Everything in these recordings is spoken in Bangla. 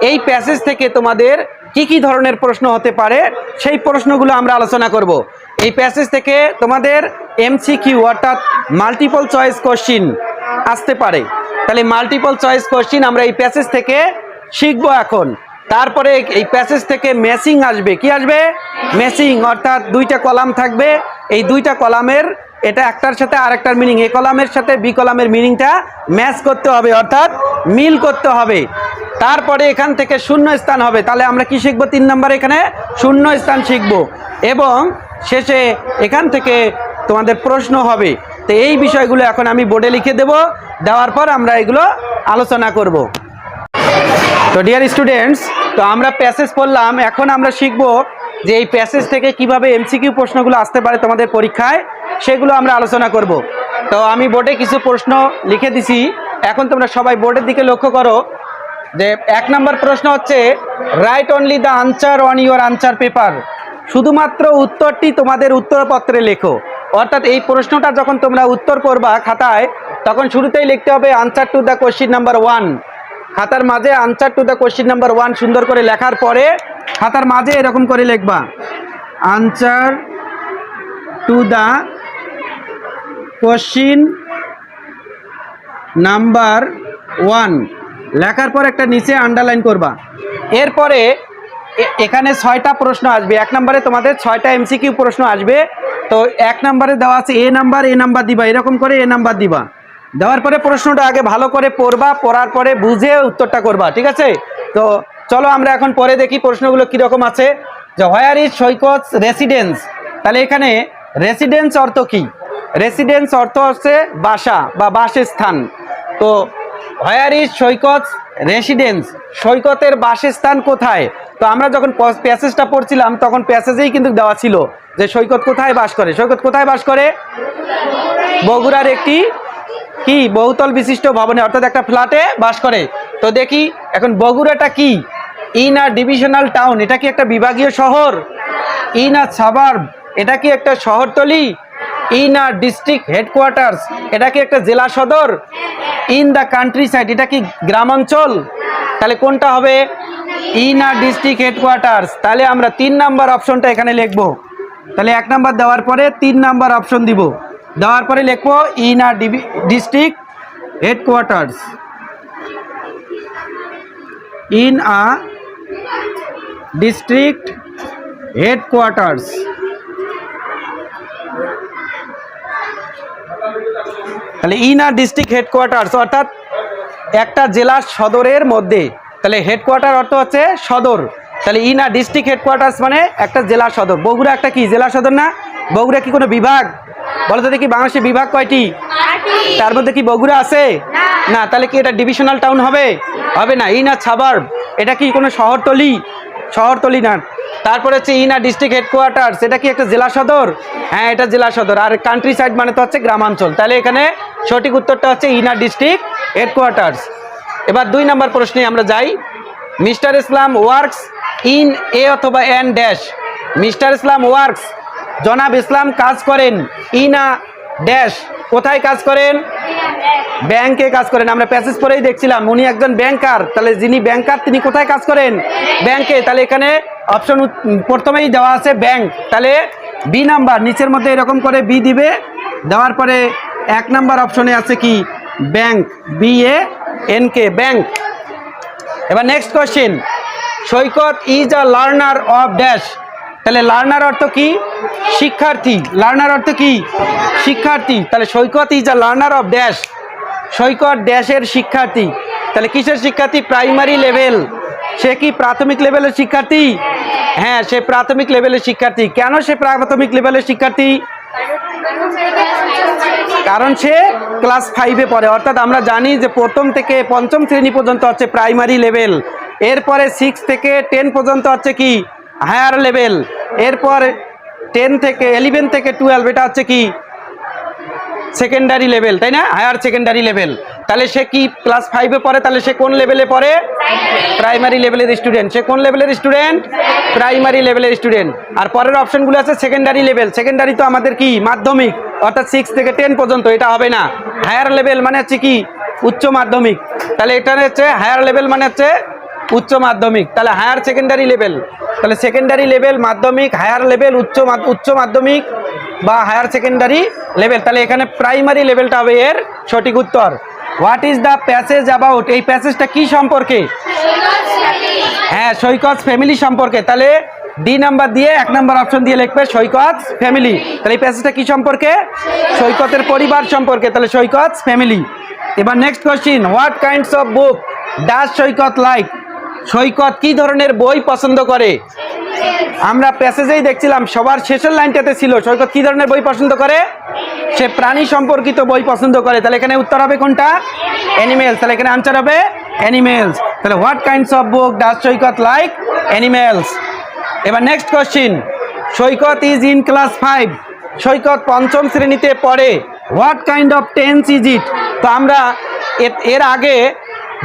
এই প্যাসেজ থেকে তোমাদের কি কি ধরনের প্রশ্ন হতে পারে, সেই প্রশ্নগুলো আমরা আলোচনা করব। এই প্যাসেজ থেকে তোমাদের এমসিকিউ অর্থাৎ মাল্টিপল চয়েস কোশ্চিন আসতে পারে। তাহলে মাল্টিপল চয়েস কোশ্চিন আমরা এই প্যাসেজ থেকে শিখব এখন। তারপরে এই প্যাসেজ থেকে ম্যাচিং আসবে। কি আসবে? ম্যাচিং অর্থাৎ দুইটা কলাম থাকবে। এই দুইটা কলামের এটা একটার সাথে আরেকটার মিনিং এ কলামের সাথে বি কলামের মিনিংটা ম্যাচ করতে হবে, অর্থাৎ মিল করতে হবে। তারপরে এখান থেকে শূন্য স্থান হবে। তাহলে আমরা কি শিখব? তিন নম্বর এখানে শূন্য স্থান শিখব। এবং শেষে এখান থেকে তোমাদের প্রশ্ন হবে। তো এই বিষয়গুলো এখন আমি বোর্ডে লিখে দেব। দেওয়ার পর আমরা এগুলো আলোচনা করব। তো ডিয়ার স্টুডেন্টস তো আমরা প্যাসেজ পড়লাম। এখন আমরা শিখব যে এই প্যাসেজ থেকে কীভাবে এমসিকিউ প্রশ্নগুলো আসতে পারে তোমাদের পরীক্ষায়। সেগুলো আমরা আলোচনা করব। তো আমি বোর্ডে কিছু প্রশ্ন লিখে দিছি। এখন তোমরা সবাই বোর্ডের দিকে লক্ষ্য করো যে এক নম্বর প্রশ্ন হচ্ছে right only the answer on your answer paper শুধুমাত্র উত্তরটি তোমাদের উত্তরপত্রে লেখো। অর্থাৎ এই প্রশ্নটা যখন তোমরা উত্তর করবা খাতায়, তখন শুরুতেই লিখতে হবে answer to the question number one খাতার মাঝে answer to the question number one সুন্দর করে লেখার পরে খাতার মাঝে এরকম করে লিখবা। Answer to the question number one. লেখার পর একটা নিচে আন্ডারলাইন করবা। এরপরে এখানে ছয়টা প্রশ্ন আসবে। এক নম্বরে তোমাদের ছয়টা এমসিকিউ প্রশ্ন আসবে। তো এক নম্বরে দেওয়া আছে এ নাম্বার এ নাম্বার দিবা। এরকম করে এ নাম্বার দিবা। দেওয়ার পরে প্রশ্নটা আগে ভালো করে পড়বা। পড়ার পরে বুঝে উত্তরটা করবা। ঠিক আছে? তো চলো আমরা এখন পরে দেখি প্রশ্নগুলো কীরকম আছে। যে হোয়ার ইজ সৈকত রেসিডেন্স তাহলে এখানে রেসিডেন্স অর্থ কি? রেসিডেন্স অর্থ হচ্ছে বাসা বা বাসস্থান। তো হোয়ার ইজ সৈকত রেসিডেন্স সৈকতের বাসস্থান কোথায়? তো আমরা যখন প্যাসেজটা পড়ছিলাম, তখন প্যাসেজেই কিন্তু দেওয়া ছিল যে সৈকত কোথায় বাস করে। সৈকত কোথায় বাস করে? বগুড়ার একটি কি? বহুতল বিশিষ্ট ভবনে, অর্থাৎ একটা ফ্ল্যাটে বাস করে। তো দেখি, এখন বগুড়াটা কি? ইন আ ডিভিশনাল টাউন, এটা কি একটা বিভাগীয় শহর? ইন আ সাবার্ব এটা কি একটা শহরতলি? In a district headquarters. এটা কি একটা জেলা সদর? ইন দ্য কান্ট্রি সাইড এটা কি গ্রামাঞ্চল? তাহলে কোনটা হবে? In a district headquarters. তাহলে আমরা তিন নাম্বার অপশনটা এখানে লিখব। তাহলে এক নাম্বার দেওয়ার পরে তিন নাম্বার অপশন দিব। দেওয়ার পরে লিখব in a district headquarters. In a district headquarters. তাহলে ইন ডিস্ট্রিক্ট হেডকোয়ার্টার্স অর্থাৎ একটা জেলার সদরের মধ্যে। তাহলে হেডকোয়ার্টার অর্থ হচ্ছে সদর। তাহলে ইন ডিস্ট্রিক্ট হেডকোয়ার্টার্স মানে একটা জেলা সদর। বগুড়া একটা কি? জেলা সদর না? বগুড়া কি কোনো বিভাগ? বলো তো দেখি বাংলাদেশের বিভাগ কয়টি? তার মধ্যে কি বগুড়া আছে? না। তাহলে কি এটা ডিভিশনাল টাউন হবে? হবে না ইন ছাবার এটা কি কোনো শহরতলি? শহরতলি না। তারপরে হচ্ছে ইনা ডিস্ট্রিক্ট হেডকোয়ার্টার্স এটা কি একটা জেলা সদর? হ্যাঁ এটা জেলা সদর। আর কান্ট্রি সাইড মানে তো হচ্ছে গ্রামাঞ্চল। তাহলে এখানে সঠিক উত্তরটা হচ্ছে ইনা ডিস্ট্রিক্ট হেডকোয়ার্টার্স এবার দুই নম্বর প্রশ্নে আমরা যাই। Mister Islam works in a অথবা an dash. Mister Islam works, জনাব ইসলাম কাজ করেন ইনা ড্যাশ, কোথায় কাজ করেন? ব্যাংকে কাজ করেন। আমরা প্যাসেজ পরেই দেখছিলাম, উনি একজন ব্যাংকার। তাহলে যিনি ব্যাংকার, তিনি কোথায় কাজ করেন? ব্যাংকে। তাহলে এখানে অপশন প্রথমেই দেওয়া আছে ব্যাংক। তাহলে বি নাম্বার নিচের মধ্যে এরকম করে বি দিবে। দেওয়ার পরে এক নাম্বার অপশনে আছে কি? Bank. B A N K bank. এবার next question Saikat is a learner of dash তাহলে লার্নার অর্থ কি? শিক্ষার্থী। লার্নার অর্থ কি? শিক্ষার্থী। তাহলে Saikat is a learner of dash Saikat ড্যাশের শিক্ষার্থী। তাহলে কিসের শিক্ষার্থী? প্রাইমারি লেভেল সে কি প্রাথমিক লেভেলের শিক্ষার্থী? হ্যাঁ সে প্রাথমিক লেভেলের শিক্ষার্থী। কেন সে প্রাথমিক লেভেলের শিক্ষার্থী? কারণ সে ক্লাস ফাইভে পড়ে। অর্থাৎ আমরা জানি যে প্রথম থেকে পঞ্চম শ্রেণি পর্যন্ত হচ্ছে প্রাইমারি লেভেল এরপরে সিক্স থেকে টেন পর্যন্ত হচ্ছে কি? Higher level. এরপর টেন থেকে ইলেভেন থেকে টুয়েলভ এটা হচ্ছে কি? সেকেন্ডারি লেভেল তাই না? হায়ার সেকেন্ডারি লেভেল তাহলে সে কি ক্লাস ফাইভে পড়ে? তাহলে সে কোন লেভেলে পড়ে? প্রাইমারি লেভেলের স্টুডেন্ট সে কোন লেভেলের স্টুডেন্ট প্রাইমারি লেভেলের স্টুডেন্ট আর পরের অপশনগুলো আছে সেকেন্ডারি লেভেল সেকেন্ডারি তো আমাদের কি? মাধ্যমিক। অর্থাৎ সিক্স থেকে টেন পর্যন্ত, এটা হবে না। হায়ার লেভেল মানে হচ্ছে কি? উচ্চ মাধ্যমিক। তাহলে এটা হচ্ছে হায়ার লেভেল মানে হচ্ছে উচ্চ মাধ্যমিক। তাহলে হায়ার সেকেন্ডারি লেভেল তাহলে সেকেন্ডারি লেভেল মাধ্যমিক হায়ার লেভেল উচ্চ উচ্চ মাধ্যমিক বা হায়ার সেকেন্ডারি লেভেল তাহলে এখানে প্রাইমারি লেভেলটা হবে এর সঠিক উত্তর। What is the passage about এই প্যাসেজটা কি সম্পর্কে? হ্যাঁ সৈকত ফ্যামিলি সম্পর্কে। তাহলে ডি নাম্বার দিয়ে এক নাম্বার অপশন দিয়ে লিখবে সৈকত ফ্যামিলি তাহলে এই প্যাসেজটা কি সম্পর্কে? সৈকতের পরিবার সম্পর্কে। তাহলে সৈকত ফ্যামিলি এবার next question what kinds of book does Saikat like Saikat কি ধরনের বই পছন্দ করে? আমরা প্যাসেজেই দেখছিলাম, সবার শেষের লাইনটাতে ছিল, সৈকত কি ধরনের বই পছন্দ করে? সে প্রাণী সম্পর্কিত বই পছন্দ করে। তাহলে এখানে উত্তর হবে কোনটা? অ্যানিমেলস তাহলে এখানে আনসার হবে অ্যানিমেলস তাহলে what kinds of book does Saikat like animals এবার next question Saikat is in class five Saikat পঞ্চম শ্রেণীতে পড়ে। What kind of tense is it তো আমরা এর আগে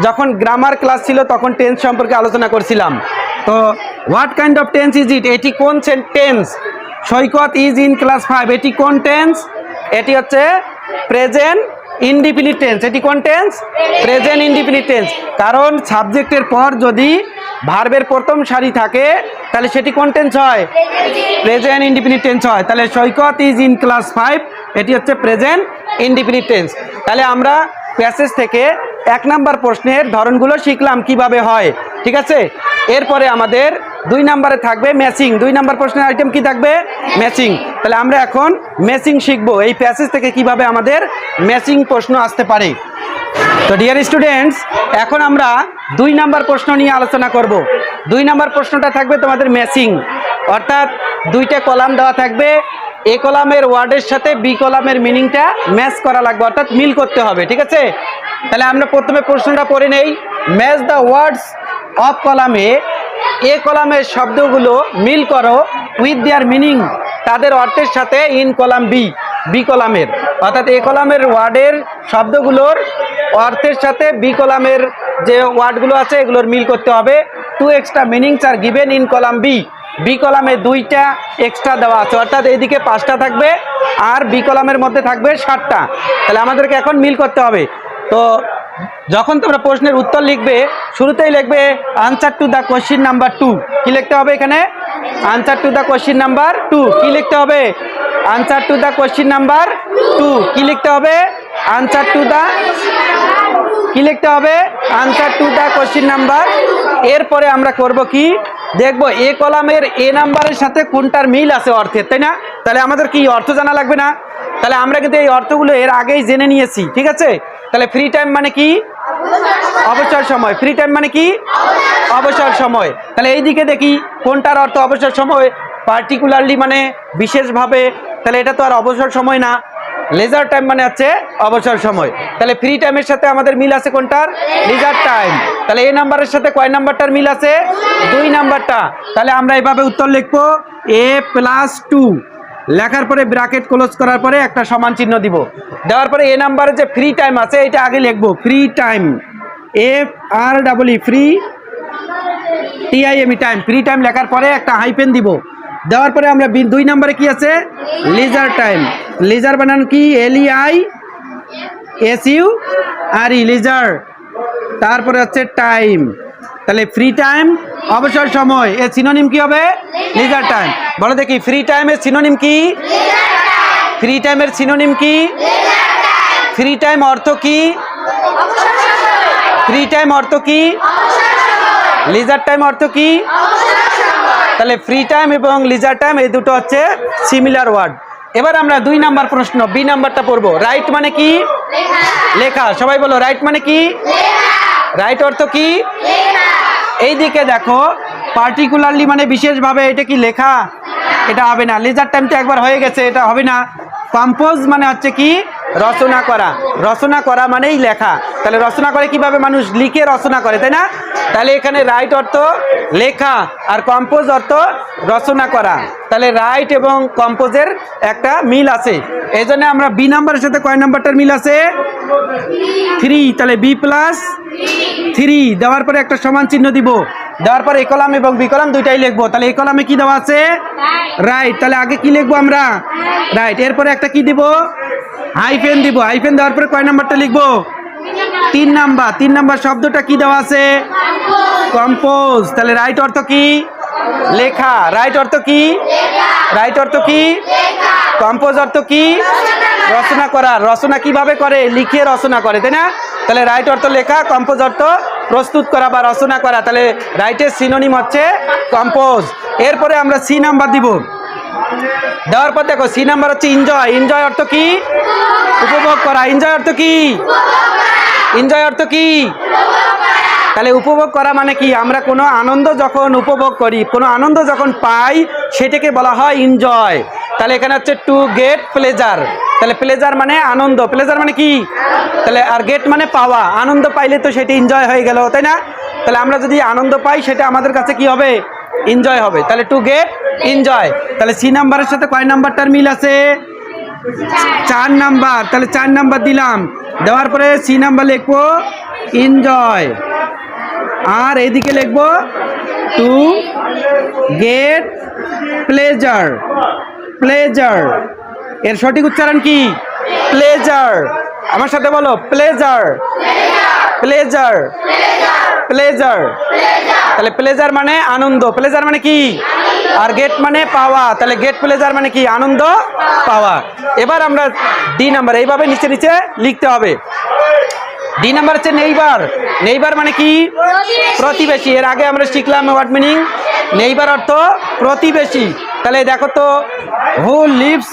যখন গ্রামার ক্লাস ছিল, তখন টেন্স সম্পর্কে আলোচনা করছিলাম। তো what kind of tense is it এটি কোন tense Saikat is in class five এটি কোন টেন্স এটি হচ্ছে প্রেজেন্ট ইনডিফিনিট টেন্স এটি কোন টেন্স প্রেজেন্ট ইনডিফিনিট টেন্স কারণ সাবজেক্টের পর যদি ভার্বের প্রথম সারি থাকে, তাহলে সেটি কোন টেন্স হয়? প্রেজেন্ট ইনডিফিনিট টেন্স হয়। তাহলে Saikat is in class five এটি হচ্ছে প্রেজেন্ট ইনডিফিনিট টেন্স তাহলে আমরা প্যাসেজ থেকে এক নাম্বার প্রশ্নের ধরনগুলো শিখলাম কীভাবে হয়, ঠিক আছে? এরপরে আমাদের দুই নাম্বারে থাকবে ম্যাচিং দুই নাম্বার প্রশ্নের আইটেম কি থাকবে? ম্যাচিং তাহলে আমরা এখন ম্যাচিং শিখব। এই প্যাসেজ থেকে কীভাবে আমাদের ম্যাচিং প্রশ্ন আসতে পারে। তো ডিয়ার স্টুডেন্টস এখন আমরা দুই নাম্বার প্রশ্ন নিয়ে আলোচনা করব। দুই নাম্বার প্রশ্নটা থাকবে তোমাদের ম্যাচিং অর্থাৎ দুইটা কলাম দেওয়া থাকবে। এ কলামের ওয়ার্ডের সাথে বি কলামের মিনিংটা ম্যাচ করা লাগবে। অর্থাৎ মিল করতে হবে, ঠিক আছে? তাহলে আমরা প্রথমে প্রশ্নটা পড়ে নেই। ম্যাচ দ্য ওয়ার্ডস অফ কলামে এ কলামের শব্দগুলো মিল করো উইথ দেয়ার মিনিং তাদের অর্থের সাথে ইন কলাম বি বি কলামের অর্থাৎ এ কলামের ওয়ার্ডের শব্দগুলোর অর্থের সাথে বি কলামের যে ওয়ার্ডগুলো আছে, এগুলোর মিল করতে হবে। Two extra meanings are given in column B B কলামে দুইটা এক্সট্রা দেওয়া আছে। অর্থাৎ এইদিকে পাঁচটা থাকবে আর বি কলামের মধ্যে থাকবে ষাটটা তাহলে আমাদেরকে এখন মিল করতে হবে। তো যখন তোমরা প্রশ্নের উত্তর লিখবে, শুরুতেই লিখবে answer to the question number two কী লিখতে হবে এখানে? Answer to the question number two কী লিখতে হবে? Answer to the question number two কী লিখতে হবে? আনসার টু দ্য কী লিখতে হবে? Answer to the question number এরপরে আমরা করব কি? দেখব এ কলামের এ নাম্বারের সাথে কোনটার মিল আছে অর্থের, তাই না? তাহলে আমাদের কি অর্থ জানা লাগবে না? তাহলে আমরা কিন্তু এই অর্থগুলো এর আগেই জেনে নিয়েছি, ঠিক আছে? তাহলে ফ্রি টাইম মানে কি? অবসর সময়। ফ্রি টাইম মানে কি? অবসর সময়। তাহলে এই দিকে দেখি, কোনটার অর্থ অবসর সময়? পার্টিকুলারলি মানে বিশেষভাবে, তাহলে এটা তো আর অবসর সময় না। লেজার টাইম মানে হচ্ছে অবসর সময়। তাহলে ফ্রি টাইমের সাথে আমাদের মিল আছে কোনটার? লেজার টাইম তাহলে এই নাম্বারের সাথে কয় নাম্বারটার মিল আছে? দুই নাম্বারটা তাহলে আমরা এভাবে উত্তর লিখব এ প্লাস টু লেখার পরে ব্র্যাকেট ক্লোজ করার পরে একটা সমান চিহ্ন দিব। দেওয়ার পরে এ নাম্বারে যে ফ্রি টাইম আছে, এটা আগে লিখব। Free time F R double free T I M E time free time লেখার পরে একটা হাইপেন দিব। দেওয়ার পরে আমরা দুই নম্বরে কি আছে? লিজার টাইম লিজার বানান কি? L I S U R E leisure তারপরে হচ্ছে টাইম তাহলে ফ্রি টাইম অবসর সময় এর সিনোনিম কি হবে? লিজার টাইম বলো দেখি ফ্রি টাইমের সিনোনিম কি? ফ্রি টাইমের সিনোনিম কি? ফ্রি টাইম অর্থ কি? ফ্রি টাইম অর্থ কি? লিজার টাইম অর্থ কি? তাহলে ফ্রি টাইম এবং লিজার টাইম এই দুটো হচ্ছে সিমিলার ওয়ার্ড এবার আমরা দুই নাম্বার প্রশ্ন বি নাম্বারটা পড়ব। রাইট মানে কি? লেখা। সবাই বলো রাইট মানে কি? রাইট অর্থ কি? এই দিকে দেখো পার্টিকুলারলি মানে বিশেষভাবে এটা কি লেখা? এটা হবে না। লেজার টাইম তো একবার হয়ে গেছে, এটা হবে না। কম্পোজ মানে হচ্ছে কি? রচনা করা। রচনা করা মানেই লেখা। তাহলে রচনা করে কীভাবে মানুষ লিখে রচনা করে তাই না? তাহলে এখানে রাইট অর্থ লেখা আর কম্পোজ অর্থ রচনা করা। তাহলে রাইট এবং কম্পোজের একটা মিল আছে। এই জন্য আমরা বি নাম্বারের সাথে কয় নাম্বারটার মিল আছে? থ্রি তাহলে বি প্লাস থ্রি দেওয়ার পরে একটা সমান চিহ্ন দিব। দেওয়ার পরে একলাম এবং বিকলাম দুইটাই লিখব। তাহলে এই কলামে কি দেওয়া আছে? রাইট তাহলে আগে কি লিখব আমরা? রাইট এরপরে একটা কি দিব? হাইফেন দিব, হাইফেন দেওয়ার পরে কয় নাম্বারটা লিখব? তিন নাম্বার তিন নাম্বার শব্দটা কি দেওয়া আছে? কম্পোজ। তাহলে রাইট অর্থ কি? লেখা। রাইট অর্থ কি? রাইট অর্থ কি? কম্পোজ অর্থ কি? রচনা করা। রচনা কীভাবে করে? লিখে রচনা করে, তাই না? তাহলে রাইট অর্থ লেখা, কম্পোজ অর্থ প্রস্তুত করা বা রচনা করা। তাহলে রাইটের সিনোনিম হচ্ছে কম্পোজ। এরপরে আমরা সি নাম্বার দিব। দেওয়ার পর দেখো, সি নাম্বার হচ্ছে এনজয় এনজয় অর্থ কি? উপভোগ করা। এনজয় অর্থ কি? এনজয় অর্থ কি? তাহলে উপভোগ করা মানে কি? আমরা কোনো আনন্দ যখন উপভোগ করি, কোনো আনন্দ যখন পাই, সেটাকে বলা হয় এনজয় তাহলে এখানে হচ্ছে টু গেট প্লেজার তাহলে প্লেজার মানে আনন্দ। প্লেজার মানে কি? তাহলে আর গেট মানে পাওয়া। আনন্দ পাইলে তো সেটি এনজয় হয়ে গেল, তাই না? তাহলে আমরা যদি আনন্দ পাই, সেটা আমাদের কাছে কি হবে? এনজয় হবে। তাহলে টু গেট এনজয় তাহলে সি নাম্বারের সাথে কয় নাম্বারটার মিল আছে? চার নাম্বার তাহলে চার নাম্বার দিলাম। দেওয়ার পরে সি নাম্বার লিখব এনজয় আর এদিকে লিখব টু গেট প্লেজার প্লেজার এর সঠিক উচ্চারণ কি? প্লেজার আমার সাথে বলো প্লেজার প্লেজার প্লেজার তাহলে প্লেজার মানে আনন্দ। প্লেজার মানে কি? আর গেট মানে পাওয়া। তাহলে গেট প্লেজার মানে কি? আনন্দ, পাওয়া। এবার আমরা ডি নাম্বার এইভাবে নিচে নিচে লিখতে হবে। ডি নাম্বার হচ্ছে নেইবার নেইবার মানে কি? প্রতিবেশী। এর আগে আমরা শিখলাম ওয়ার্ড মিনিং নেইবার অর্থ প্রতিবেশী। তাহলে দেখো তো who lives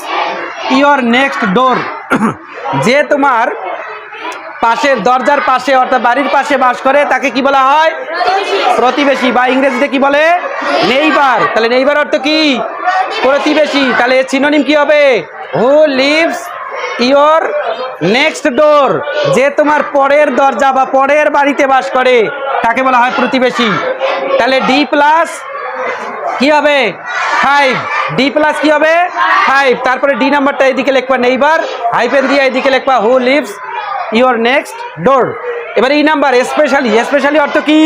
your next door যে তোমার পাশের দরজার পাশে অর্থাৎ বাড়ির পাশে বাস করে তাকে কি বলা হয়? প্রতিবেশী। বা ইংরেজিতে কি বলে? নেইবার। তাহলে নেইবার অর্থ কি? প্রতিবেশী। তাহলে সিনোনিম কি হবে? Who lives your next door যে তোমার পরের দরজা বা পরের বাড়িতে বাস করে তাকে বলা হয় প্রতিবেশী। তাহলে ডি প্লাস কি হবে? ফাইভ ডি প্লাস কি হবে? ফাইভ তারপরে ডি নাম্বারটা এদিকে লিখবা নেইবার হাইপেন দিয়ে এদিকে লিখবা who lives your next door. এবার এই নাম্বার, স্পেশালি স্পেশালি অর্থ কি?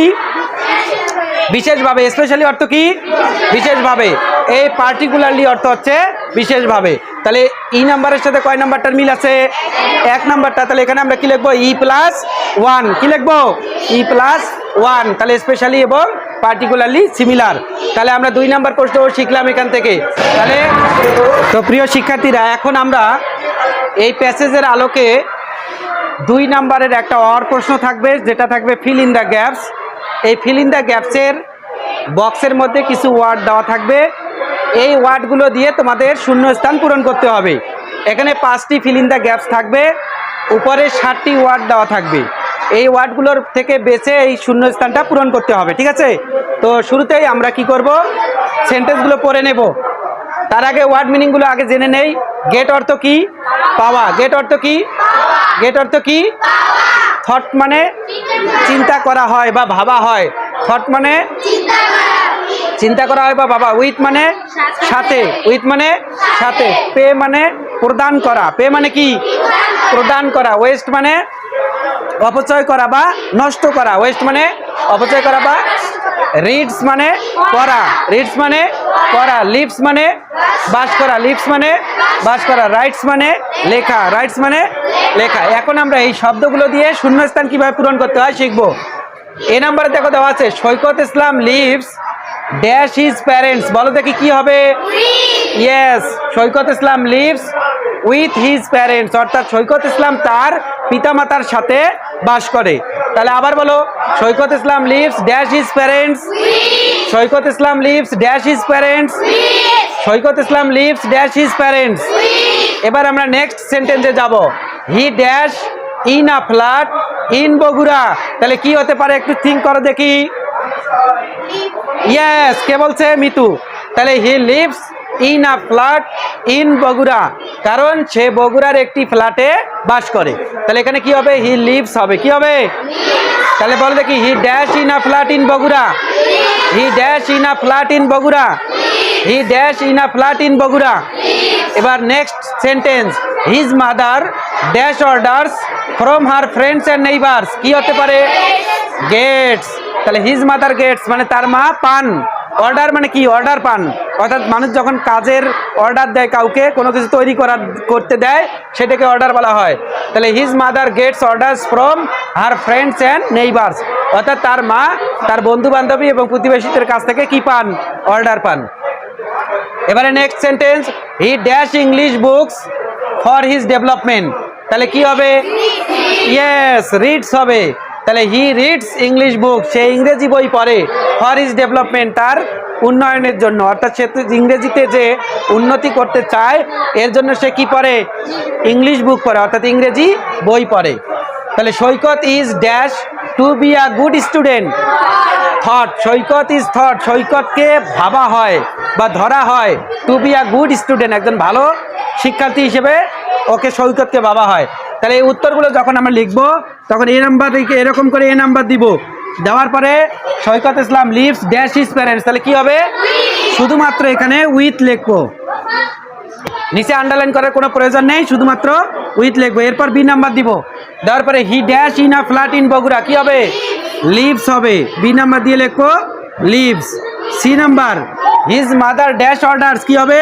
বিশেষভাবে, স্পেশালি অর্থ কি? বিশেষভাবে। এই পার্টিকুলারলি অর্থ হচ্ছে বিশেষভাবে। তাহলে ই নাম্বারের সাথে কয় নাম্বারটার মিল আছে? এক নাম্বারটা। তাহলে এখানে আমরা কি লিখব? ই প্লাস ওয়ান কি লিখব? ই প্লাস ওয়ান তাহলে স্পেশালি এবং পার্টিকুলারলি সিমিলার তাহলে আমরা দুই নাম্বার প্রশ্ন শিখলাম এখান থেকে। তাহলে তো প্রিয় শিক্ষার্থীরা, এখন আমরা এই প্যাসেজের আলোকে দুই নাম্বারের একটা অর প্রশ্ন থাকবে, যেটা থাকবে ফিল ইন দ্য গ্যাপস এই ফিল ইন দ্য গ্যাপসের বক্সের মধ্যে কিছু ওয়ার্ড দেওয়া থাকবে। এই ওয়ার্ডগুলো দিয়ে তোমাদের শূন্যস্থান পূরণ করতে হবে। এখানে পাঁচটি ফিল ইন দ্য গ্যাপস থাকবে, উপরে ষাটটি ওয়ার্ড দেওয়া থাকবে। এই ওয়ার্ডগুলোর থেকে বেছে এই শূন্যস্থানটা পূরণ করতে হবে, ঠিক আছে? তো শুরুতেই আমরা কি করব? সেন্টেন্সগুলো পড়ে নেব। তার আগে ওয়ার্ড মিনিংগুলো আগে জেনে নেই। গেট অর্থ কি? পাওয়া। গেট অর্থ কি? গেট অর্থ কি? থট মানে চিন্তা করা হয় বা ভাবা হয়। থট মানে চিন্তা করা হয় বা বাবা উইথ মানে সাথে। উইথ মানে সাথে। পে মানে প্রদান করা। পে মানে কি? প্রদান করা। ওয়েস্ট মানে অপচয় করা বা নষ্ট করা। ওয়েস্ট মানে অপচয় করা বা রিডস মানে করা রিডস মানে করা লিপস মানে বাস করা লিপস মানে বাস করা রাইটস মানে লেখা, রাইটস মানে লেখা। এখন আমরা এই শব্দগুলো দিয়ে শূন্যস্থান কীভাবে পূরণ করতে হয় শিখব। এ নাম্বারে দেখো দেওয়া আছে, Saikat Islam lives dash his parents. বলো দেখি কি হবে? Yes, Saikat Islam lives with his parents. অর্থাৎ সৈকত ইসলাম তার পিতামাতার সাথে বাস করে। তাহলে আবার বলো, Saikat Islam lives dash his parents Saikat Islam lives dash his parents Saikat Islam lives dash his parents এবার আমরা নেক্সট সেন্টেন্সে যাব। He dash in a flat in Bogura. তাহলে কি হতে পারে একটু থিঙ্ক করো দেখি। ইয়েস কে বলছে? মিতু। তাহলে he lives in a flat in Bogura. কারণ সে বগুড়ার একটি ফ্ল্যাটে বাস করে। তাহলে এখানে কি হবে? হি লিভস হবে। কি হবে? তাহলে বলো দেখি, he dash in a flat in Bogura. He dash in a flat in Bogura. He dash in a flat in Bogura. এবার next sentence, his mother dash orders from her friends and neighbours. কি হতে পারে? গেটস। তাহলে হিজ মাদার গেটস মানে তার মা পান। অর্ডার মানে কি? অর্ডার পান। অর্থাৎ মানুষ যখন কাজের অর্ডার দেয় কাউকে, কোনো কিছু তৈরি করার, করতে দেয়, সেটাকে অর্ডার বলা হয়। তাহলে his mother gets orders from her friends and neighbours অর্থাৎ তার মা, তার বন্ধু বান্ধবী এবং প্রতিবেশীদের কাছ থেকে কি পান? অর্ডার পান। এবারে next sentence he dash English books for his development তাহলে কি হবে? ইয়েস রিডস হবে। তাহলে হি রিডস ইংলিশ বুক সে ইংরেজি বই পড়ে। ফর ইজ ডেভেলপমেন্ট তার উন্নয়নের জন্য? অর্থাৎ সে ইংরেজিতে যে উন্নতি করতে চায়, এর জন্য সে কি পড়ে? ইংলিশ বুক পড়ে, অর্থাৎ ইংরেজি বই পড়ে। তাহলে Saikat is dash to be a good student thought Saikat is thought সৈকতকে ভাবা হয় বা ধরা হয়। To be a good student একজন ভালো শিক্ষার্থী হিসেবে ওকে সৈকতকে ভাবা হয়। তাহলে এই উত্তরগুলো যখন আমরা লিখব, তখন এ নাম্বার এরকম করে এ নাম্বার দিব। দেওয়ার পরে Saikat Islam lives dash his parents. তাহলে কি হবে? শুধুমাত্র এখানে উইথ লিখব। নিচে আন্ডারলাইন করার কোনো প্রয়োজন নেই, শুধুমাত্র উইথ লিখব। এরপর বি নাম্বার দিব। দেওয়ার পরে he dash in a flat in Bogura, কী হবে? লিভস হবে। বি নাম্বার দিয়ে লিখব, lives. C number his mother dash orders কী হবে?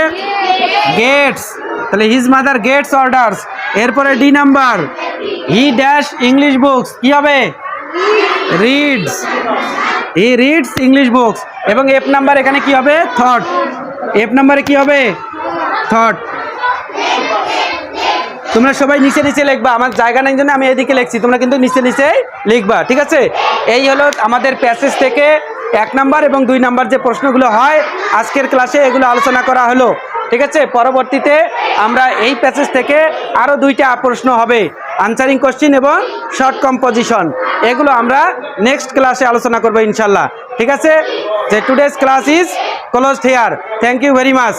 গেটস তাহলে হিজ মাদার গেটস অর্ডার্স এরপরে D number he dash English books কি হবে? Reads he reads English books এবং এফ নাম্বার এখানে কি হবে? থট এফ নাম্বারে কি হবে? থট তোমরা সবাই নিচে নিচে লিখবা। আমার জায়গা নেই জন্য আমি এদিকে লিখছি। তোমরা কিন্তু নিচে নিচে লিখবা। ঠিক আছে? এই হলো আমাদের প্যাসেজ থেকে এক নাম্বার এবং দুই নাম্বার যে প্রশ্নগুলো হয়, আজকের ক্লাসে এগুলো আলোচনা করা হলো। ঠিক আছে? পরবর্তীতে আমরা এই প্যাসেজ থেকে আরও দুইটা প্রশ্ন হবে। আনসারিং কোশ্চিন এবং শর্ট কম্পোজিশন এগুলো আমরা নেক্সট ক্লাসে আলোচনা করব ইনশাল্লাহ। ঠিক আছে? যে today's class is close here thank you very much